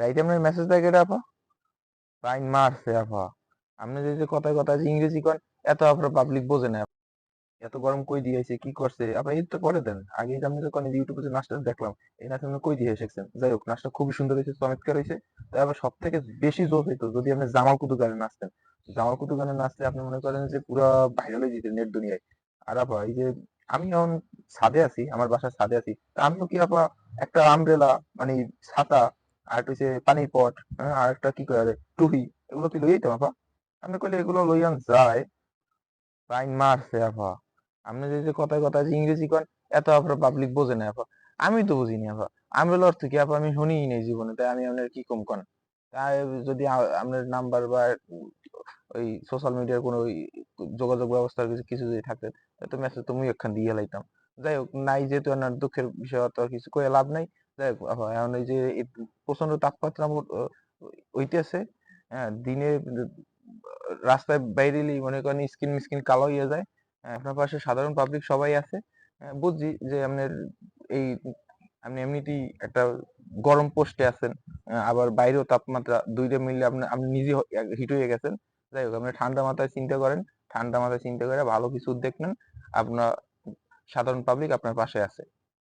রাইতে আপনার মেসেজ থাকে এটা আপা? ফাইন মারছে আপা। আপনি যে কথায় কথা যে ইংরেজি কন, এত আপনার পাবলিক বোঝে না। এত গরম কই দিয়েছে কি করছে? আপা, এই তো করে দেন। আগে আপনি তো কোন ইউটিউবে নাচটা দেখলাম, এই নাচ আপনি কই দিয়ে এসেছেন? যাই হোক, নাচটা খুবই সুন্দর হয়েছে, চমৎকার হয়েছে। তাই আবার সব থেকে বেশি জোর হইতো যদি আপনি জামাল কুতু গানে নাচতেন। জামাল কুতু গানে নাচতে আপনি মনে করেন যে পুরো ভাইরাল হয়ে যেতেন নেট দুনিয়ায়। আর আপা, এই যে আমি এখন ছাদে আছি, আমার বাসার ছাদে আছি আমিও কি আপা একটা আমব্রেলা মানে ছাতা আর একটা হচ্ছে পানির পট হ্যাঁ, আর একটা কি করে টুপি এগুলো কি লইয়াইতাম আপা আপনি কইলে এগুলো লইয়ান যায়। ফাইন মারছে আপা আপনি যে যে কথায় কথায় ইংরেজি কন এত আপনার পাবলিক বোঝে না আপা আমি তো বুঝিনি আপা আমরেলা অর্থ কি আপা আমি শুনি নাই জীবনে তাই আমি আপনার কি কম কন? তাই যদি আপনার নাম্বার বা ওই সোশ্যাল মিডিয়ার কোনো যোগাযোগ ব্যবস্থার কিছু কিছু যদি থাকতে তো মেসেজ তো মুই একখান দিয়ে লাইতাম। যাই হোক নাই যেহেতু আমার দুঃখের বিষয় তো আর কিছু করে লাভ নাই। হোক এখন এই যে প্রচণ্ড তাপমাত্রা হইতেছে হ্যাঁ দিনে রাস্তায় বাইরেলেই মনে করেন স্কিন মিস্কিন কালো হয়ে যায় হ্যাঁ, আপনার পাশে সাধারণ পাবলিক সবাই আছে হ্যাঁ, বুঝছি যে আপনার এই আপনি এমনিতেই একটা গরম পোস্টে আছেন আবার বাইরেও তাপমাত্রা দুইটা মিললে আপনি আপনি নিজে হিট হয়ে গেছেন যাই হোক আপনি ঠান্ডা মাথায় চিন্তা করেন ঠান্ডা মাথায় চিন্তা করে ভালো কিছু উদ্যোগ নেন আপনার সাধারণ পাবলিক আপনার পাশে আছে।